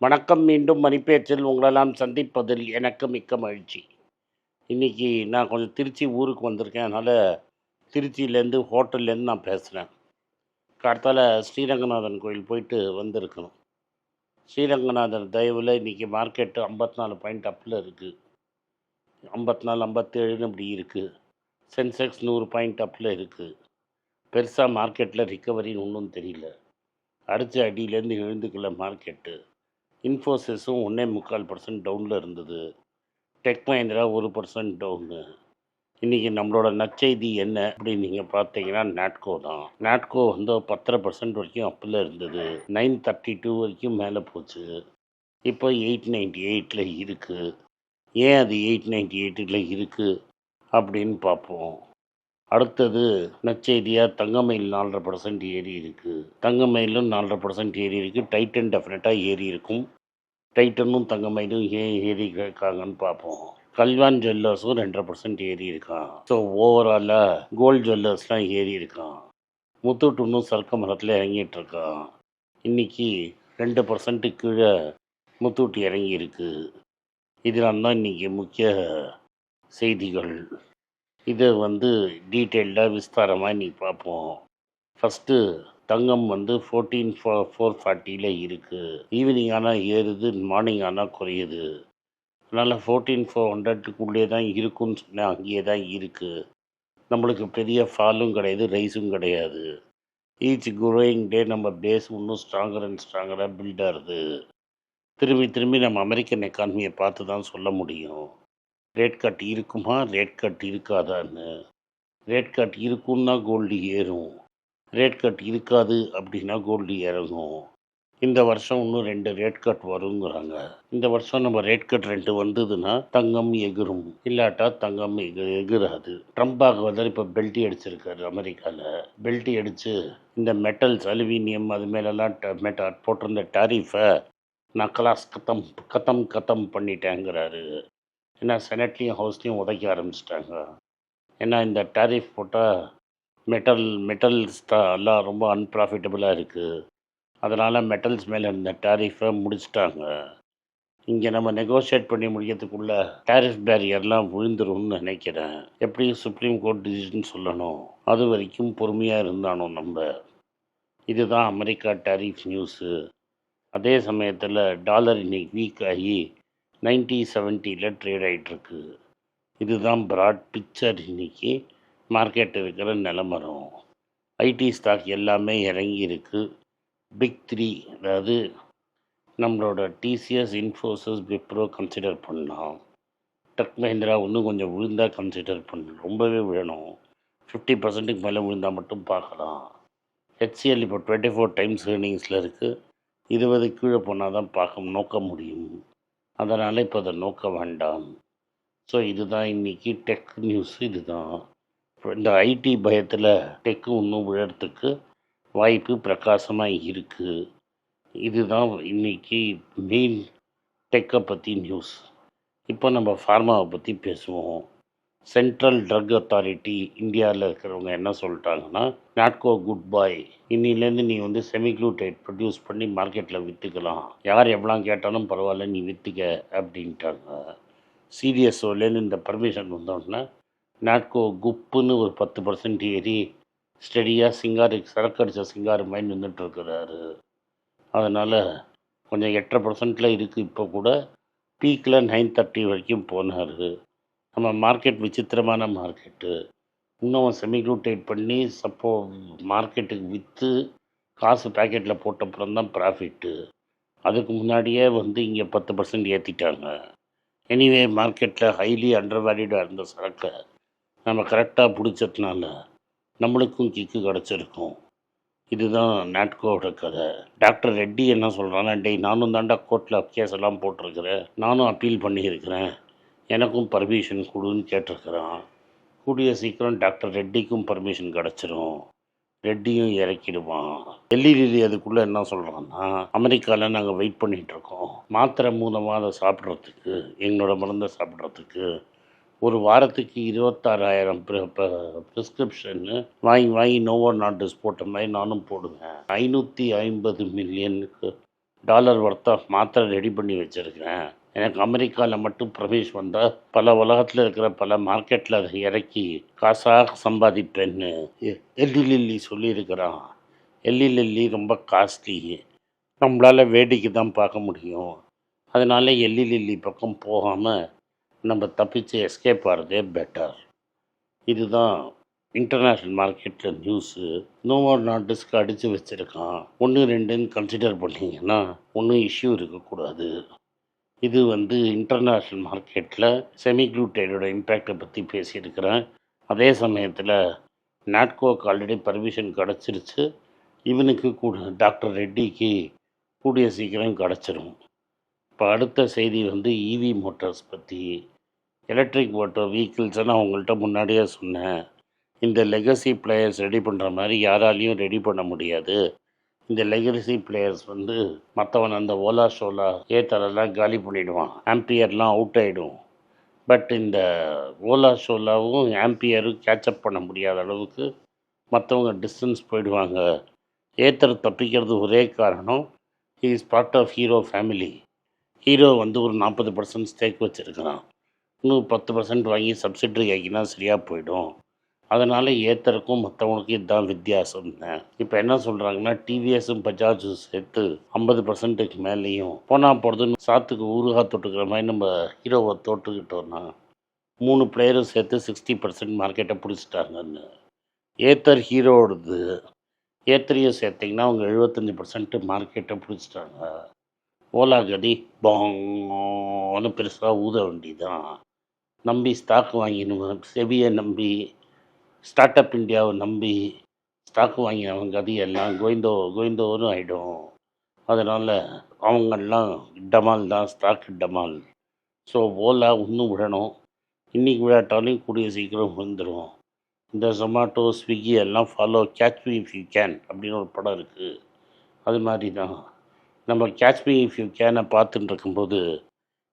வணக்கம் மீண்டும் மணிப்பேச்சில் உங்களெல்லாம் சந்திப்பதில் எனக்கு மிக்க மகிழ்ச்சி. இன்றைக்கி நான் கொஞ்சம் திருச்சி ஊருக்கு வந்திருக்கேன். அதனால் திருச்சியிலேருந்து ஹோட்டல்லேருந்து நான் பேசுகிறேன் காலத்தால் ஸ்ரீரங்கநாதன் கோயில் போயிட்டு வந்திருக்கணும். ஸ்ரீரங்கநாதன் தயவில் இன்றைக்கி மார்க்கெட்டு ஐம்பத்தி நாலு பாயிண்ட் அப்பில் இருக்குது ஐம்பத்தி நாலு ஐம்பத்தேழுன்னு இப்படி இருக்குது சென்செக்ஸ் நூறு பாயிண்ட் அப்பில் இருக்குது பெருசாக மார்க்கெட்டில் ரிக்கவரின்னு ஒன்றும் தெரியல. அடித்த அடியிலேருந்து எழுந்துக்கல மார்க்கெட்டு இன்ஃபோசிஸும் ஒன்றே முக்கால் பர்சன்ட் டவுனில் இருந்தது. டெக் மஹிந்திரா ஒரு பர்சன்ட் டவுனு இன்றைக்கி நம்மளோட நற்செய்தி என்ன அப்படின்னு நீங்கள் பார்த்தீங்கன்னா நாட்கோ தான். நாட்கோ வந்து பத்தரை பர்சன்ட் வரைக்கும் அப்பில் இருந்தது. நைன் தேர்ட்டி டூ வரைக்கும் மேலே போச்சு. இப்போ எயிட் நைன்டி எயிட்டில் இருக்குது ஏன் அது எயிட் நைன்டி எயிட்டில் இருக்குது அப்படின்னு பார்ப்போம். அடுத்தது நற்செய்தியாக தங்கமயில் நாலரை பர்சன்ட் ஏறி இருக்குது தங்கமயிலும் நாலரை பர்சன்ட் ஏறி இருக்குது டைட்டன் டெஃபினட்டாக ஏறி இருக்கும். டைட்டனும் தங்கமயிலும் ஏன் ஏறி இருக்காங்கன்னு பார்ப்போம். கல்யாண் ஜுவல்லர்ஸும் ரெண்டரை பர்சன்ட் ஏறி இருக்கான். ஸோ ஓவராலாக கோல்டு ஜுவல்லர்ஸ்லாம் ஏறி இருக்கான். முத்தூட் சர்க்க மரத்தில் இறங்கிட்டு இருக்கான். இன்றைக்கி ரெண்டு பர்சன்ட்டு கீழே முத்தூட்டு இறங்கியிருக்கு இதெல்லாம் தான் இன்றைக்கி முக்கிய செய்திகள். இதை வந்து டீட்டெயில்டாக விஸ்தாரமாக நீ பார்ப்போம் ஃபஸ்ட்டு தங்கம் வந்து ஃபோர்டீன் ஃபோ ஃபோர் ஃபார்ட்டியில் இருக்குது ஈவினிங் ஆனால் ஏறுது மார்னிங் ஆனால் குறையுது. அதனால் ஃபோர்டீன் ஃபோர் ஹண்ட்ரட்டுக்குள்ளே தான் இருக்குன்னு சொன்னேன் அங்கேயே தான் இருக்குது நம்மளுக்கு பெரிய ஃபாலும் கிடையாது ரைஸும் கிடையாது. ஈச் குரோயிங் டே நம்ம பேஸ் இன்னும் ஸ்ட்ராங்கர் அண்ட் ஸ்ட்ராங்கராக பில்ட் ஆகுது. திரும்பி திரும்பி நம்ம அமெரிக்கன் எக்கானமியை பார்த்து தான் சொல்ல முடியும். ரேட் கட் இருக்குமா? ரேட் கட் இருக்காதான்னு. ரேட் கட் இருக்குன்னா கோல்டு ஏறும். ரேட் கட் இருக்காது அப்படின்னா கோல்டு இறங்கும் இந்த வருஷம் இன்னும் ரெண்டு ரேட் கட் வருங்கிறாங்க. இந்த வருஷம் நம்ம ரேட் கட் ரெண்டு வந்ததுன்னா தங்கம் எகிரும். இல்லாட்டா தங்கம் எகு எகிராது ட்ரம்ப் வந்து இப்போ பெல்ட்டி அடிச்சிருக்காரு அமெரிக்காவில் பெல்ட்டி அடித்து இந்த மெட்டல்ஸ் அலுமினியம் அது மேலெல்லாம் மெட்ட போட்டிருந்த டாரிஃபை நான் கலாஸ் கத்தம் கத்தம் கத்தம் பண்ணிட்டேங்கிறாரு. ஏன்னா செனட்லேயும் ஹவுஸ்லேயும் உதைக்க ஆரம்பிச்சிட்டாங்க. ஏன்னா இந்த டேரிஃப் போட்டால் மெட்டல் மெட்டல்ஸ் எல்லாம் ரொம்ப அன்ப்ராஃபிட்டபுளாக இருக்குது அதனால் மெட்டல்ஸ் மேலே இருந்த டேரிஃபை முடிச்சிட்டாங்க. இங்கே நம்ம நெகோஷியேட் பண்ணி முடியறதுக்குள்ள டேரிஃப் பேரியர்லாம் விழுந்துரும்னு நினைக்கிறேன். எப்படியும் சுப்ரீம் கோர்ட் டிசிஷன் சொல்லணும்? அது வரைக்கும் பொறுமையாக இருந்தானோ நம்ம? இதுதான் அமெரிக்கா டேரிஃப் நியூஸு அதே சமயத்தில் டாலர் இன்னைக்கு வீக் ஆகி நைன்ட்டி செவன்ட்டியில் ட்ரேட் ஆகிட்டுருக்கு இதுதான் ப்ராட் பிக்சர் இன்னைக்கு மார்க்கெட் இருக்கிற நிலமரம். ஐடி ஸ்டாக் எல்லாமே இறங்கி இருக்குது பிக் த்ரீ அதாவது நம்மளோட டிசிஎஸ் இன்ஃபோசிஸ் விப்ரோ கன்சிடர் பண்ணலாம். டெக் மஹிந்திரா இன்னும் கொஞ்சம் விழுந்தால் கன்சிடர் பண்ணணும் ரொம்பவே விழணும் ஃபிஃப்டி பர்சன்ட்டுக்கு மேலே விழுந்தால் மட்டும் பார்க்கலாம். ஹெச்சிஎல் இப்போ டுவெண்ட்டி ஃபோர் டைம்ஸ் ஏர்னிங்ஸில் இருக்குது இருபது கீழே போனால் தான் பார்க்க நோக்க முடியும். அதனால் இப்போ அதை நோக்க வேண்டாம். ஸோ இதுதான் இன்றைக்கி டெக் நியூஸ் இதுதான். இந்த ஐடி பயத்தில் டெக்கு இன்னும் விழறதுக்கு வாய்ப்பு பிரகாசமாக இருக்குது இதுதான் இன்றைக்கி மெயின் டெக்கை பற்றி நியூஸ் இப்போ நம்ம ஃபார்மாவை பற்றி பேசுவோம். சென்ட்ரல் ட்ரக் அத்தாரிட்டி இந்தியாவில் இருக்கிறவங்க என்ன சொல்லிட்டாங்கன்னா நாட்கோ குட் பாய் இன்னிலேருந்து நீ வந்து செமிக்ளூடைட் ப்ரொடியூஸ் பண்ணி மார்க்கெட்டில் விற்றுக்கலாம் யார் எவ்வளோ கேட்டாலும் பரவாயில்ல நீ விற்றுக்க அப்படின்ட்டாங்க. சிடிஎஸ்ஓலேருந்து இந்த பர்மிஷன் வந்தோடனே நாட்கோ குப்புன்னு ஒரு பத்து பர்சன்ட் ஏறி ஸ்டடியாக சிங்காருக்கு சரக்கு அடித்த சிங்காரு மைண்ட் வந்துட்டுருக்கிறாரு அதனால் கொஞ்சம் எட்டரை பர்சன்ட்டில் இருக்குது இப்போ கூட பீக்கில் நைன் தேர்ட்டி வரைக்கும் போனார். நம்ம மார்க்கெட் விசித்திரமான மார்க்கெட்டு இன்னும் செமிக்ளூட்டைட் பண்ணி சப்போ மார்க்கெட்டுக்கு விற்று காசு பேக்கெட்டில் போட்டப்புறம் தான் ப்ராஃபிட்டு அதுக்கு முன்னாடியே வந்து இங்கே பத்து பர்சன்ட் ஏற்றிட்டாங்க எனிவே மார்க்கெட்டில் ஹைலி அண்டர் வேல்யூடாக இருந்த சரக்கை நம்ம கரெக்டாக பிடிச்சதுனால நம்மளுக்கும் கிக்கு கிடச்சிருக்கும். இதுதான் நாட்கோட கதை. டாக்டர் ரெட்டி என்ன சொல்கிறான்னா டெய் நானும் தாண்டா கோர்ட்டில் கேஸ் எல்லாம் போட்டிருக்கிறேன். நானும் அப்பீல் பண்ணியிருக்கிறேன். எனக்கும் பர்மிஷன் கொடுன்னு கேட்டிருக்கிறான். கூடிய சீக்கிரம் டாக்டர் ரெட்டிக்கும் பர்மிஷன் கிடச்சிரும். ரெட்டியும் இறக்கிடுவான். டெல்லியில் அதுக்குள்ளே என்ன சொல்கிறான்னா அமெரிக்காவில் நாங்கள் வெயிட் பண்ணிகிட்ருக்கோம் மாத்திரை மூலமாக அதை சாப்பிட்றதுக்கு எங்களோட மருந்தை சாப்பிட்றதுக்கு ஒரு வாரத்துக்கு இருபத்தாறாயிரம் ப்ரிஸ்கிரிப்ஷன்னு வாங்கி வாங்கி நோவோ நாட்டஸ் போட்ட மாதிரி நானும் போடுவேன். ஐநூற்றி ஐம்பது மில்லியனுக்கு டாலர் ஒர்த்தாக மாத்திரை ரெடி பண்ணி வச்சுருக்கிறேன். எனக்கு அமெரிக்காவில் மட்டும் பிரவேஷ் வந்தால் பல உலகத்தில் இருக்கிற பல மார்க்கெட்டில் அதை இறக்கி காசாக சம்பாதிப்பேன்னு எ- எல்லி லில்லி சொல்லியிருக்கிறான். எல்லி லில்லி ரொம்ப காஸ்ட்லி நம்மளால் வேடிக்கை தான் பார்க்க முடியும். அதனால எல்லி லில்லி பக்கம் போகாமல் நம்ம தப்பிச்சு எஸ்கேப் ஆகிறதே பெட்டர் இதுதான் இன்டர்நேஷ்னல் மார்க்கெட்டில் நியூஸு நோவர் நாட்டுஸ்க்கு அடித்து வச்சுருக்கான். ஒன்று ரெண்டுன்னு கன்சிடர் பண்ணிங்கன்னா ஒன்றும் இஷ்யூ இருக்கக்கூடாது. இது வந்து இன்டர்நேஷ்னல் மார்க்கெட்டில் செமிக்ளூட்டைடோட இம்பேக்டை பற்றி பேசியிருக்கிறேன். அதே சமயத்தில் நாட்கோக்கு ஆல்ரெடி பர்மிஷன் கிடச்சிருச்சு. இவனுக்கு கூட டாக்டர் ரெட்டிக்கு கூடிய சீக்கிரம் கிடச்சிரும். இப்போ அடுத்த செய்தி வந்து இவி மோட்டார்ஸ் பற்றி எலக்ட்ரிக் மோட்டர் வெஹிக்கிள்ஸ்ன்னு நான் உங்கள்கிட்ட முன்னாடியே சொன்னேன். இந்த லெகசி பிளேயர்ஸ் ரெடி பண்ணுற மாதிரி யாராலையும் ரெடி பண்ண முடியாது. இந்த லெகரிசி பிளேயர்ஸ் வந்து மற்றவன் அந்த ஓலா ஷோலா ஏத்தரெல்லாம் காலி பண்ணிடுவான். ஆம்பியர்லாம் அவுட் ஆகிடும் பட் இந்த ஓலா ஷோலாவும் ஆம்பியரும் கேட்சப் பண்ண முடியாத அளவுக்கு மற்றவங்க டிஸ்டன்ஸ் போயிடுவாங்க. ஏத்தர் தப்பிக்கிறது ஒரே காரணம் is part of Hero family Hero வந்து ஒரு நாற்பது பர்சன்ட் ஸ்டேக் வச்சுருக்கிறான். இன்னும் பத்து பர்சன்ட் வாங்கி சப்சிட்ரி ஆக்கினா சரியாக போயிடும். அதனால் ஏத்தருக்கும் மற்றவங்களுக்கும் இதுதான் வித்தியாசம் இப்போ என்ன சொல்கிறாங்கன்னா டிவிஎஸும் பஜாஜும் சேர்த்து ஐம்பது பர்சன்ட்டுக்கு மேலேயும் போனால் போகிறதுன்னு சாத்துக்கு ஊறுகாய் தொட்டுக்கிற மாதிரி நம்ம ஹீரோவை தொட்டுக்கிட்டோன்னா மூணு பிளேயரும் சேர்த்து சிக்ஸ்டி பர்சன்ட் மார்க்கெட்டை பிடிச்சிட்டாங்கன்னு. ஏத்தர் ஹீரோடது ஏத்தரையும் சேர்த்திங்கன்னா அவங்க எழுபத்தஞ்சி பர்சன்ட்டு மார்க்கெட்டை பிடிச்சிட்டாங்க. ஓலா கதி பாங்கன்னு பெருசாக ஊத வேண்டிதான் நம்பி ஸ்டாக் வாங்கினவன் செவியை நம்பி ஸ்டார்ட் அப் இந்தியாவை நம்பி ஸ்டாக் வாங்கினவன் கதி எல்லாம் கோவிந்தோ கோவிந்தோன்னு ஆகிடும் அதனால் அவங்கெல்லாம் டமால் தான் ஸ்டாக் டமால் ஸோ ஓலா இன்னும் விடணும். இன்றைக்கி விளையாட்டாலையும் கூடிய சீக்கிரம் விழுந்துடும் இந்த ஜொமாட்டோ ஸ்விக்கி எல்லாம் follow catch me if you can அப்படின்னு ஒரு படம் இருக்குது அது மாதிரி தான். நம்ம கேட்ச் மீ இஃப் யூ கேனை பார்த்துட்டு இருக்கும்போது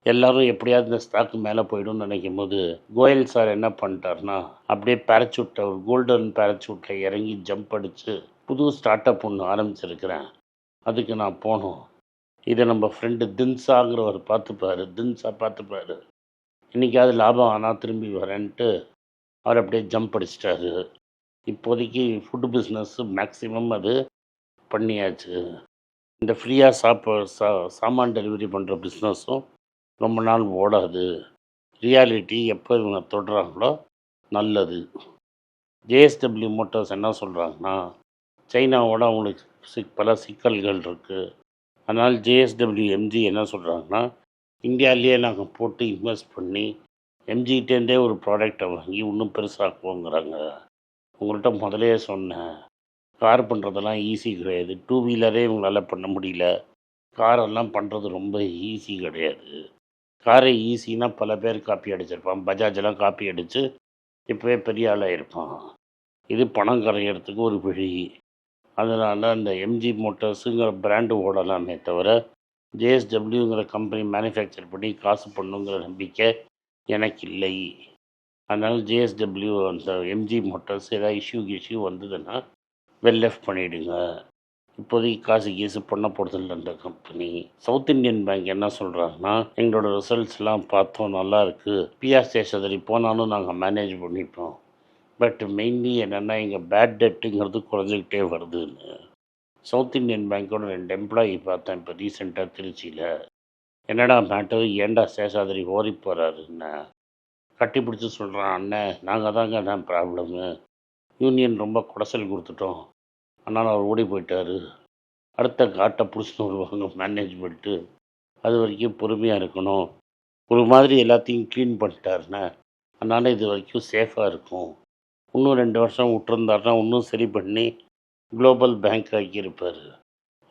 எல்லாரும் எப்படியாவது இந்த ஸ்டாக்கு மேலே போயிடும்னு நினைக்கும் போது கோயல் சார் என்ன பண்ணிட்டாருன்னா அப்படியே பேரச்சூட்டை ஒரு கோல்டன் பேரச்சூட்டில் இறங்கி ஜம்ப் அடித்து புது ஸ்டார்ட் அப் ஒன்று ஆரம்பிச்சிருக்கிறேன். அதுக்கு நான் போனோம். இதை நம்ம ஃப்ரெண்டு தின்சாங்கிறவர் பார்த்துப்பார். தின்சா பார்த்துப்பார். இன்றைக்காவது லாபம் ஆனால் திரும்பி வரேன்ட்டு அவர் அப்படியே ஜம்ப் அடிச்சிட்டாரு. இப்போதைக்கு ஃபுட்டு பிஸ்னஸ்ஸு மேக்ஸிமம் அது பண்ணியாச்சு. இந்த ஃப்ரீயாக சாப்ப சா சாமான் டெலிவரி பண்ணுற பிஸ்னஸும் ரொம்ப நாள் ஓடாது. ரியாலிட்டி எப்போ இவங்க தொடுறாங்களோ நல்லது. ஜேஎஸ்டபிள்யூ மோட்டார்ஸ் என்ன சொல்கிறாங்கன்னா சைனாவோட அவங்களுக்கு சிக் பல சிக்கல்கள் இருக்குது அதனால் ஜேஎஸ்டபிள்யூ எம்ஜி என்ன சொல்கிறாங்கன்னா இந்தியாவிலேயே நாங்கள் போட்டு இன்வெஸ்ட் பண்ணி எம்ஜிகிட்டேருந்தே ஒரு ப்ராடக்டை வாங்கி இன்னும் பெருசாக்குவோங்கிறாங்க. உங்கள்கிட்ட முதலே சொன்னேன். கார் பண்ணுறதெல்லாம் ஈஸி கிடையாது. டூ வீலரே இவங்களால் பண்ண முடியல. காரெல்லாம் பண்ணுறது ரொம்ப ஈஸி கிடையாது. காரை ஈஸினா பல பேர் காப்பி அடிச்சிருப்பான் பஜாஜெல்லாம் காப்பி அடித்து இப்போவே பெரிய ஆளாக இருப்பான். இது பணம் கரையிறதுக்கு ஒரு வழி. அதனால் அந்த எம்ஜி மோட்டார்ஸுங்கிற பிராண்டு ஓடலாமே தவிர ஜேஎஸ்டபிள்யூங்கிற கம்பெனி மேனுஃபேக்சர் பண்ணி காசு பண்ணுங்கிற நம்பிக்கை எனக்கு இல்லை. அதனால் ஜேஎஸ்டபிள்யூ அந்த எம்ஜி மோட்டார்ஸ் ஏதாவது இஷ்யூ இஷ்யூ வந்ததுன்னா வெல் லெஃப்ட் பண்ணிவிடுங்க இப்போதைக்கு காசு கீசு பண்ண போகிறதில்ல அந்த கம்பெனி சவுத் இந்தியன் பேங்க் என்ன சொல்கிறாங்கன்னா எங்களோட ரிசல்ட்ஸ்லாம் பார்த்தோம் நல்லா இருக்குது பிஆர் ஸ்டேஷனரி போனாலும் நாங்கள் மேனேஜ் பண்ணிப்போம். பட் மெயின்லி என்னென்னா எங்கள் பேட் டெட்டுங்கிறது குறைஞ்சிக்கிட்டே வருதுன்னு. சவுத் இந்தியன் பேங்க்கோட ரெண்டு எம்ப்ளாயி பார்த்தேன் இப்போ ரீசெண்டாக திருச்சியில். என்னடா மேட்டர் ஏன்டா சேஷாதிரி ஓரி போகிறாருன்னு கட்டி பிடிச்சி சொல்கிறான் அண்ணன் நாங்கள் தாங்க நான் ப்ராப்ளமு யூனியன் ரொம்ப குடைசல் கொடுத்துட்டோம். ஆனால் அவர் ஓடி போயிட்டார். அடுத்த காட்டை பிடிச்சின்னு வருவாங்க மேனேஜ்மெண்ட்டு அது வரைக்கும் பொறுமையாக இருக்கணும். ஒரு மாதிரி எல்லாத்தையும் க்ளீன் பண்ணிட்டாருண்ணே அதனால் இது வரைக்கும் சேஃபாக இருக்கும். இன்னும் ரெண்டு வருஷம் விட்டுருந்தாருன்னா இன்னும் சரி பண்ணி குளோபல் பேங்க் ஆக்கியிருப்பார்.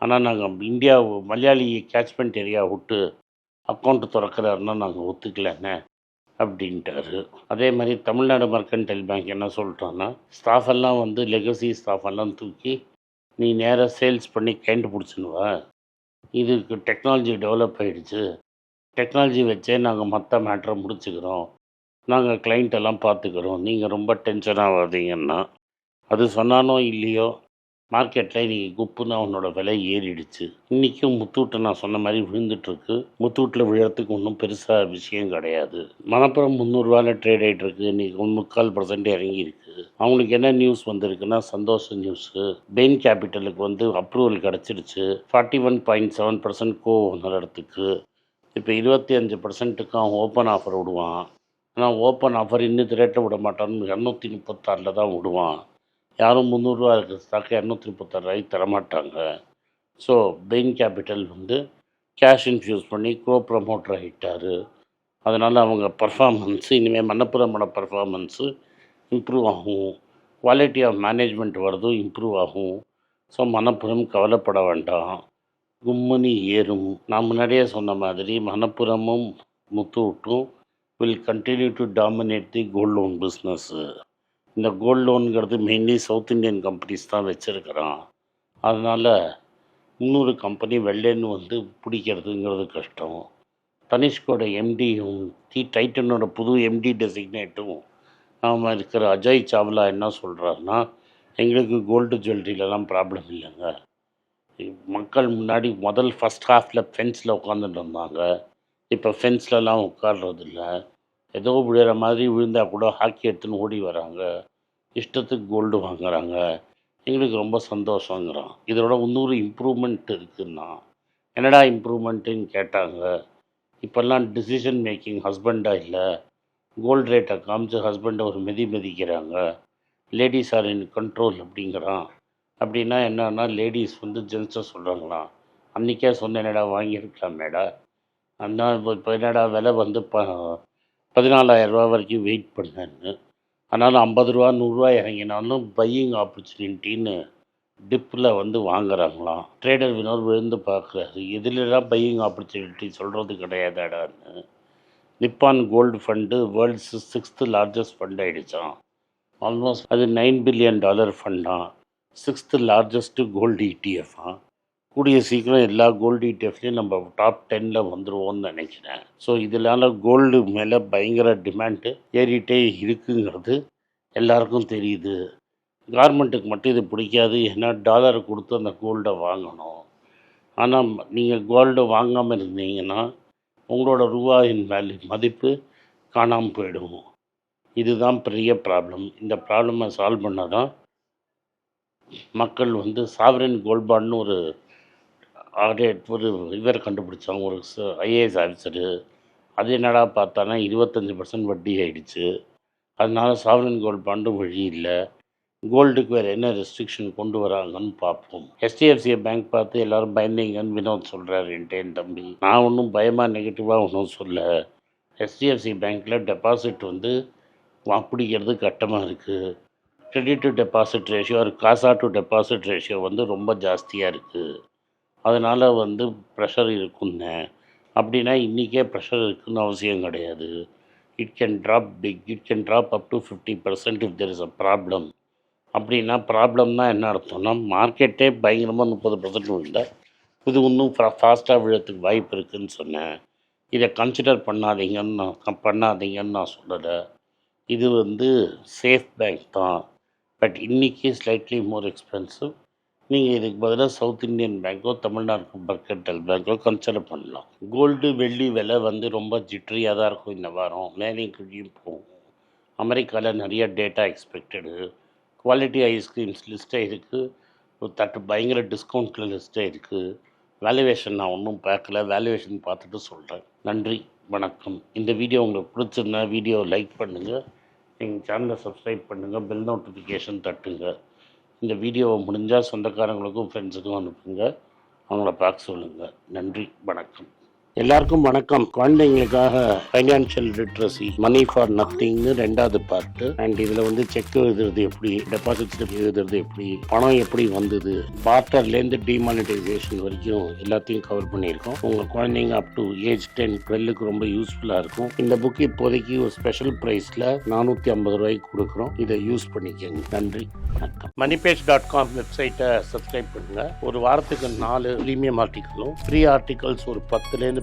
ஆனால் நாங்கள் இந்தியா மலையாளி கேட்ச்மெண்ட் ஏரியா விட்டு அக்கௌண்ட் திறக்கிறாருன்னா நாங்கள் ஒத்துக்கலண்ணே அப்படின்ட்டாரு. அதே மாதிரி தமிழ்நாடு மர்கன்டைல் பேங்க் என்ன சொல்லிட்டோன்னா ஸ்டாஃப் எல்லாம் வந்து லெகசி ஸ்டாஃப் எல்லாம் தூக்கி நீ நேராக சேல்ஸ் பண்ணி கிளைண்ட் பிடிச்சினுவா இதுக்கு டெக்னாலஜி டெவலப் ஆகிடுச்சு டெக்னாலஜி வச்சே நாங்கள் மற்ற மேட்ரை முடிச்சுக்கிறோம். நாங்கள் கிளைண்ட் எல்லாம் பார்த்துக்கிறோம் நீங்கள் ரொம்ப டென்ஷன் ஆகாதீங்கன்னா அது சொன்னானோ இல்லையோ மார்க்கெட்டில் இன்றைக்கி குப்புன்னு அவனோட விலை ஏறிடுச்சு. இன்றைக்கும் முத்தூட்டை நான் சொன்ன மாதிரி விழுந்துட்டுருக்கு. முத்தூட்டில் விழறதுக்கு ஒன்றும் பெருசாக விஷயம் கிடையாது. மணப்புறம் முந்நூறுரூவாவில் ட்ரேட் ஆகிட்டு இருக்கு இன்றைக்கி முக்கால் பர்சன்ட் இறங்கி இருக்கு அவங்களுக்கு என்ன நியூஸ் வந்திருக்குன்னா சந்தோஷ நியூஸு பெயின் கேபிட்டலுக்கு வந்து அப்ரூவல் கிடச்சிருச்சு forty one point seven percent கோ நிலத்துக்கு இப்போ இருபத்தி அஞ்சு பர்சன்ட்டுக்கு அவன் ஓப்பன் ஆஃபர் விடுவான். ஆனால் ஓப்பன் ஆஃபர் இன்னும் ரேட்டை விட மாட்டான்னு இரநூத்தி முப்பத்தாறில் தான் விடுவான். யாரும் முந்நூறுரூவா இருக்கிற இரநூத்தி முப்பத்தாறு ரூபாய்க்கு தரமாட்டாங்க. ஸோ பெயின் கேபிட்டல் வந்து கேஷ் இன்ஃப்யூஸ் பண்ணி க்ரோ ப்ரமோட்டர் ஆகிட்டார். அதனால் அவங்க பர்ஃபார்மன்ஸு இனிமேல் மணப்புறமோட பர்ஃபார்மன்ஸு இம்ப்ரூவ் ஆகும். குவாலிட்டி ஆஃப் மேனேஜ்மெண்ட் வரதும் இம்ப்ரூவ் ஆகும். ஸோ மனப்புறம் கவலைப்பட வேண்டாம். கும்முனி ஏறும். நான் முன்னாடியே சொன்ன மாதிரி மணப்புறமும் முத்தூட்டும் will continue to dominate the gold loan business இந்த கோல்ட் லோனுங்கிறது மெயின்லி சவுத் இந்தியன் கம்பெனிஸ் தான் வச்சுருக்கிறான். அதனால் இன்னொரு கம்பெனி வெள்ளேன்னு வந்து பிடிக்கிறதுங்கிறது கஷ்டம். தனிஷ்கோட எம்டியும் டி டைட்டனோட புது எம்டி டெசிக்னேட்டும் நாம் இருக்கிற அஜய் சாவ்லா என்ன சொல்கிறாருன்னா எங்களுக்கு கோல்டு ஜுவல்லரியிலலாம் ப்ராப்ளம் இல்லைங்க. மக்கள் முன்னாடி முதல் ஃபஸ்ட் ஹாஃபில் ஃபென்ஸில் உட்காந்துட்டு இருந்தாங்க. இப்போ ஃபென்ஸ்லலாம் உட்கார்றதில்ல. ஏதோ விழுற மாதிரி விழுந்தால் கூட ஹாக்கி எடுத்துன்னு ஓடி வராங்க. இஷ்டத்துக்கு கோல்டு வாங்குறாங்க. எங்களுக்கு ரொம்ப சந்தோஷங்கிறான். இதோட இன்னொரு இம்ப்ரூவ்மெண்ட் இருக்குன்னா என்னடா இம்ப்ரூவ்மெண்ட்டுன்னு கேட்டாங்க. இப்போல்லாம் டிசிஷன் மேக்கிங் ஹஸ்பண்டாக இல்லை. கோல்டு ரேட்டை காமிச்சு ஹஸ்பண்டை ஒரு மிதி மிதிக்கிறாங்க. லேடிஸ் ஆர் இன் கண்ட்ரோல் அப்படிங்கிறான். அப்படின்னா என்னன்னா லேடிஸ் வந்து ஜென்ஸை சொல்கிறாங்களாம் அன்றைக்கே சொன்ன என்னடா வாங்கியிருக்கலாம் மேடா அண்ணா இப்போ இப்போ என்னடா விலை வந்து ப பதினாலாயிரரூவா வரைக்கும் வெயிட் பண்ணேன்னு அதனால் ஐம்பது ரூபா நூறுரூவா இறங்கினாலும் பையிங் ஆப்பர்ச்சுனிட்டின்னு டிப்பில் வந்து வாங்குறாங்களாம். ட்ரேடர் வினோர் விழுந்து பார்க்குறாரு. எதுலலாம் பையிங் ஆப்பர்ச்சுனிட்டி சொல்கிறது கிடையாதாடான்னு Nippon gold fund world's sixth largest fund ஆகிடுச்சான் almost அது நைன் பில்லியன் டாலர் ஃபண்டான் சிக்ஸ்த்து லார்ஜஸ்ட்டு கோல்டு இடிஎஃபா கூடிய சீக்கிரம் எல்லா கோல்டு இடிஎஃப்லேயும் நம்ம டாப் டென்னில் வந்துடுவோம்னு நினைக்கிறேன். ஸோ இதனால் கோல்டு மேலே பயங்கர டிமாண்டு ஏறிட்டே இருக்குங்கிறது எல்லாருக்கும் தெரியுது. கார்மெண்ட்டுக்கு மட்டும் இது பிடிக்காது. ஏன்னா டாலரை கொடுத்து அந்த கோல்டை வாங்கணும். ஆனால் நீங்கள் கோல்டை வாங்காமல் இருந்தீங்கன்னா உங்களோட ரூபாயின் வேல்யூ மதிப்பு காணாமல் போயிடும். இதுதான் பெரிய ப்ராப்ளம் இந்த ப்ராப்ளமை சால்வ் பண்ணால் தான் மக்கள் வந்து சாவரன் கோல்ட் ஒரு ஆடிட் ஒரு இவர் கண்டுபிடிச்சாங்க ஒரு ஐஏஎஸ் ஆஃபீஸரு. அது என்னடா பார்த்தானா இருபத்தஞ்சி பர்சன்ட் வட்டி ஆகிடுச்சு அதனால சாவரன் கோல்ட் பாண்டும் வழி இல்லை. கோல்டுக்கு வேறு என்ன ரெஸ்ட்ரிக்ஷன் கொண்டு வராங்கன்னு பார்ப்போம். ஹெச்டிஎஃப்சியை பேங்க் பார்த்து எல்லாரும் பயந்தீங்கன்னு வினோத் சொல்கிறாரு என் தம்பி. நான் ஒன்றும் பயமாக நெகட்டிவாக ஒன்றும் சொல்ல. ஹெச்டிஎஃப்சி பேங்க்கில் டெபாசிட் வந்து பிடிக்கிறது கட்டமாக இருக்குது credit to deposit ratio CASA to deposit ratio வந்து ரொம்ப ஜாஸ்தியாக இருக்குது அதனால் வந்து ப்ரெஷர் இருக்குங்க அப்படின்னா இன்றைக்கே ப்ரெஷர் இருக்குன்னு அவசியம் கிடையாது. It can drop big it can drop up to fifty percent if there is a problem அப்படின்னா ப்ராப்ளம்னா என்ன அர்த்தம்னா மார்க்கெட்டே பயங்கரமாக முப்பது பர்சன்ட் இல்லை இது இன்னும் ஃபாஸ்ட்டாக விழத்துக்கு வாய்ப்பு இருக்குதுன்னு சொன்னேன். இதை கன்சிடர் பண்ணாதீங்கன்னு நான் பண்ணாதீங்கன்னு நான் சொல்லலை. இது வந்து சேஃப் பேங்க் தான். பட் இன்றைக்கி ஸ்லைட்லி மோர் எக்ஸ்பென்சிவ் நீங்கள் இதுக்கு பதிலாக சவுத் இந்தியன் பேங்க்கோ தமிழ்நாடு பர்கட்டல் பேங்க்கோ கன்சிடர் பண்ணலாம். கோல்டு வெள்ளி விலை வந்து ரொம்ப ஜிட்ரியாக தான் இருக்கும் இந்த வாரம். மேலேயும் கீழேயும் போகும். அமெரிக்காவில் நிறைய data expected quality ice creams லிஸ்ட்டாக இருக்குது தட்டு பயங்கர டிஸ்கவுண்ட்டில் லிஸ்ட்டாக இருக்குது வேல்யூவேஷன் நான் ஒன்றும் பார்க்கல. வேல்யூவேஷன் பார்த்துட்டு சொல்கிறேன் நன்றி. வணக்கம். இந்த வீடியோ உங்களுக்கு பிடிச்சிருந்தா வீடியோ லைக் பண்ணுங்கள் எங்கள் சேனலை சப்ஸ்கிரைப் பண்ணுங்கள் பெல் நோட்டிஃபிகேஷன் தட்டுங்க. இந்த வீடியோவை முடிஞ்சால் சொந்தக்காரங்களுக்கும் ஃப்ரெண்ட்ஸுக்கும் அனுப்புங்க. அவங்கள பார்க்க சொல்லுங்கள் நன்றி வணக்கம். எல்லாருக்கும் வணக்கம். குழந்தைங்களுக்காக ஃபைனான்ஷியல் லிட்ரஸி மணி ஃபார் நத்திங்னு ரெண்டாவது பார்ட்டு அண்ட் இதில் வந்து செக் எழுதுறது எப்படி டெபாசிட் எழுதுறது எப்படி பணம் எப்படி வந்தது பார்ட்டர்லேருந்து டிமானிட்டைசேஷன் வரைக்கும் எல்லாத்தையும் கவர் பண்ணியிருக்கோம். உங்கள் குழந்தைங்க அப் டு ஏஜ் டென் டுவெல்லுக்கு ரொம்ப யூஸ்ஃபுல்லாக இருக்கும். இந்த புக் இப்போதைக்கு ஒரு ஸ்பெஷல் ப்ரைஸில் நானூற்றி ஐம்பது ரூபாய்க்கு கொடுக்குறோம். இதை யூஸ் பண்ணிக்கோங்க. நன்றி. வணக்கம். மணிபேஜ் டாட் காம் வெப்சைட்டை சப்ஸ்கிரைப் பண்ணுங்கள் ஒரு வாரத்துக்கு நாலு ப்ரீமியம் ஆர்டிக்கலும் ஃப்ரீ ஆர்டிகல்ஸ் ஒரு பத்துலேருந்து